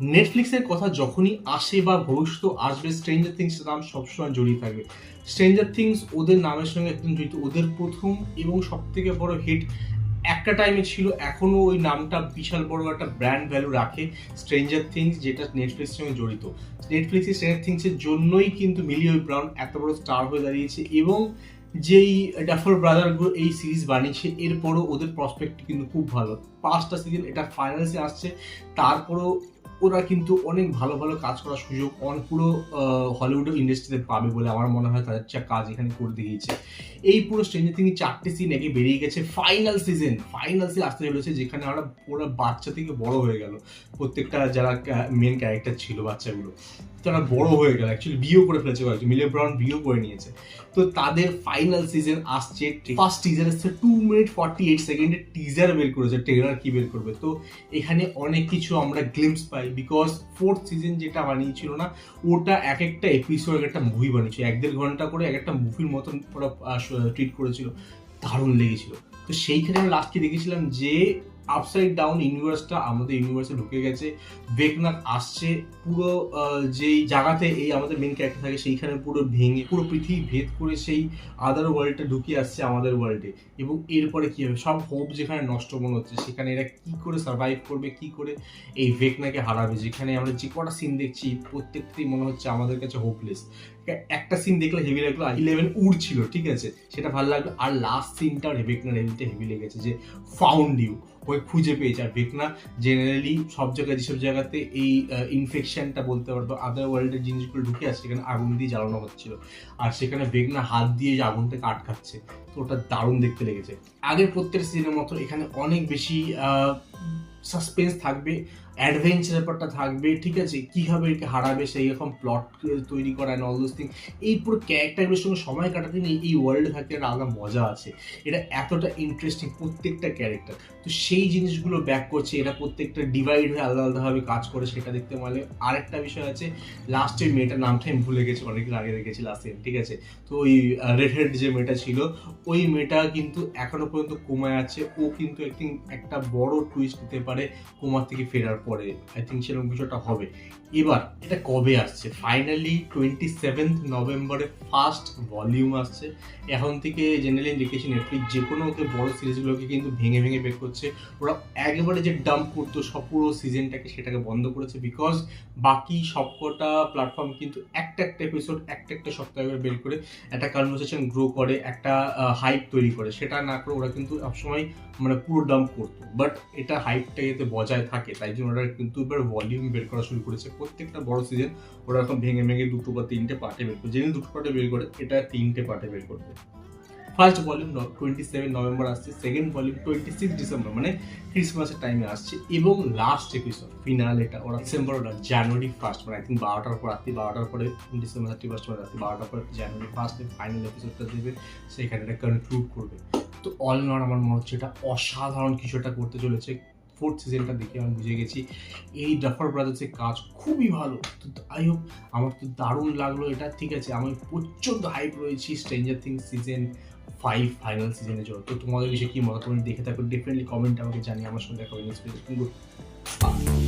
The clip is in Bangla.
নেটফ্লিক্সের কথা যখনই আসে বা ভবিষ্যৎ আসবে স্ট্রেঞ্জার থিংস নাম সবসময় জড়িয়ে থাকবে। স্ট্রেঞ্জার থিংস ওদের নামের সঙ্গে একদম জড়িত। ওদের প্রথম এবং সব থেকে বড় হিট একটা টাইমে ছিল, এখনও ওই নামটা বিশাল বড় একটা ব্র্যান্ড ভ্যালু রাখে স্ট্রেঞ্জার থিংস যেটা নেটফ্লিক্সের সঙ্গে জড়িত। নেটফ্লিক্সের স্ট্রেঞ্জার থিংসের জন্যই কিন্তু মিলিও ব্রাউন এত বড় স্টার হয়ে দাঁড়িয়েছে এবং যেই ডাফর ব্রাদারগুলো এই সিরিজ বানিয়েছে, এরপরও ওদের প্রসপেক্ট কিন্তু খুব ভালো। পাঁচটা সিজন এটা ফাইনালসে আসছে, তারপরও ওরা কিন্তু অনেক ভালো ভালো কাজ করার সুযোগ অন পুরো হলিউড ইন্ডাস্ট্রিতে পাবে বলে আমার মনে হয় তাদের যা কাজ এখানে করে দিয়েছে এই পুরো স্ট্রেঞ্জে তিনি চারটে সিন আগে বেরিয়ে গেছে। ফাইনাল সিজন ফাইনাল সিজন আসতে চলেছে যেখানে আমরা ওরা বাচ্চা থেকে বড় হয়ে গেল। প্রত্যেকটা যারা মেন ক্যারেক্টার ছিল বাচ্চাগুলো। তারা বড় হয়ে গেল অ্যাকচুয়ালি বিয়েও করে ফেলেছে কয়েকজন। মিলিও ব্রাউন বিয়েও করে নিয়েছে। তো তাদের ফাইনাল সিজন আসছে ফার্স্ট টিজার আসছে টু মিনিট ফর্টি এইট সেকেন্ডের টিজার বের করেছে ট্রেলার কি বের করবে। তো এখানে অনেক কিছু আমরা গ্লিমস পাই বিকজ ফোর্থ সিজন যেটা বানিয়েছিল না, ওটা এক একটা এপিসোড এক একটা মুভি বানিয়েছিল। এক দেড় ঘণ্টা করে এক একটা মুভির মতন ওরা ট্রিট করেছিল। দারুণ লেগেছিল। তো সেইখানে আমরা লাস্টে দেখেছিলাম যে আপসাইড ডাউন ইউনিভার্সটা আমাদের ইউনিভার্সে ঢুকে গেছে। বেকনাথ আসছে, পুরো যেই জায়গাতে এই আমাদের মেন ক্যারেক্টার থাকে, সেইখানে পুরো ভেঙে, পুরো পৃথিবী ভেদ করে সেই আদার ওয়ার্ল্ডটা ঢুকিয়ে আসছে আমাদের ওয়ার্ল্ডে এবং এরপরে কী হবে? সব হোপ যেখানে নষ্ট মনে হচ্ছে, সেখানে এরা কী করে সার্ভাইভ করবে, কি করে এই ভেকনাকে হারাবে? যেখানে আমরা যে কটা সিন দেখছি প্রত্যেকটি মনে হচ্ছে আমাদের কাছে হোপলেস একটা সিন দেখলে হেভি লাগল, আর ইলেভেন উড়ছিল, ঠিক আছে? সেটা ভালো লাগল। আর লাস্ট সিনটা ভেকনা লেভেলটা হেভি লেগেছে, যে ফাউন্ড ইউ ওই খুঁজে পেয়েছে। আর ভেকনা জেনারেলি সব জায়গায়, যেসব জায়গাতে এই ইনফেকশনটা বলতে পারব আদার ওয়ার্ল্ডের জিনিসগুলো ঢুকে আসছে সেখানে আগুন দিয়ে জ্বালানো হচ্ছিল। আর সেখানে ভেকনা হাত দিয়ে যে আগুনটাকে আটকাচ্ছে, তো ওটা দারুণ দেখতে লেগেছে। আগের প্রত্যেক সিনের মতো এখানে অনেক বেশি সাসপেন্স থাকবে অ্যাডভেঞ্চার ব্যাপারটা থাকবে, ঠিক আছে? কীভাবে একে হারাবে, সেই রকম প্লট তৈরি করা অল দোজ থিং এই পুরো ক্যারেক্টারগুলোর সঙ্গে সময় কাটাতে নিয়ে এই ওয়ার্ল্ডে থাকতে একটা আলাদা মজা আছে। এটা এতটা ইন্টারেস্টিং প্রত্যেকটা ক্যারেক্টার তো সেই জিনিসগুলো ব্যাক করছে, এরা প্রত্যেকটা ডিভাইড হয়ে আলাদা আলাদাভাবে কাজ করে, সেটা দেখতে পারলে আরেকটা বিষয় আছে লাস্টে মেয়েটার নামটা আমি ভুলে গেছি, অনেকদিন আগে দেখেছি লাস্ট ঠিক আছে? তো ওই রেড হেড যে মেয়েটা ছিল, ওই মেয়েটা কিন্তু এখনও পর্যন্ত কোমায় আছে। ও কিন্তু থিঙ্ক একটা বড় টুইস্ট দিতে পারে। কোমা থেকে ফেরার পরে। আই থিঙ্ক সেরকম কিছুটা হবে। এবার, এটা কবে আসছে? ফাইনালি টোয়েন্টি সেভেন্থ নভেম্বরে ফার্স্ট ভলিউম আসছে। এখন থেকে জেনারেলি দেখেছি নেটফ্লিক্স যে কোনো ওকে বড় সিরিজগুলোকে কিন্তু ভেঙে ভেঙে বের করছে। ওরা একেবারে যে ডাম্প করতো সব পুরো সিজনটাকে সেটাকে বন্ধ করেছে বিকজ বাকি সবকটা প্ল্যাটফর্ম কিন্তু একটা একটা এপিসোড একটা একটা সপ্তাহে করে বের করে একটা কনভারসেশন গ্রো করে, একটা হাইপ তৈরি করে। সেটা না করে ওরা কিন্তু সবসময় মানে পুরো ডাম্প করতো। বাট এটা হাইপটা যাতে বজায় থাকে, তাই জন্য ওরা কিন্তু এবার ভলিউম বের করা শুরু করেছে। প্রত্যেকটা বড় সিজন ওরা এখন ভেঙে ভেঙে দুটো বা তিনটে পার্টে বের করে, যেদিন দুটো পার্টে বের করে, এটা তিনটে পার্টে বের করবে। First volume twenty seven November আসছে second volume twenty six December মানে ক্রিসমাসের টাইমে আসছে, এবং লাস্ট এপিসোড ফিনাল এটা ওরা ডিসেম্বর ওরা জানুয়ারি ফার্স্ট মানে আই থিঙ্ক বারোটার পর, রাত্রি বারোটার পরে ডিসেম্বর থার্টি ফার্স্ট মানে রাত্রি বারোটার পরে জানুয়ারি ফার্স্টে ফাইনাল এপিসোডটা দেবে, সেখানে এটা কনক্লুড করবে। তো অল ইন আমার মনে হচ্ছে এটা অসাধারণ কিছু একটা করতে চলেছে। ফোর্থ সিজনটা দেখে আমি বুঝে গেছি। এই ডাফার ব্রাদার্সের কাজ খুবই ভালো। তো আই হোপ আমার তো দারুণ লাগল এটা। ঠিক আছে, আমি প্রচণ্ড হাইপ রয়েছি Stranger Things season five final সিজনের জন্য। তো তোমাদের বিষয়ে কী মতামত? তুমি দেখে থাকো। ডেফিনেটলি কমেন্ট আমাকে জানিয়ে আমার সঙ্গে দেখা হবে নেক্সট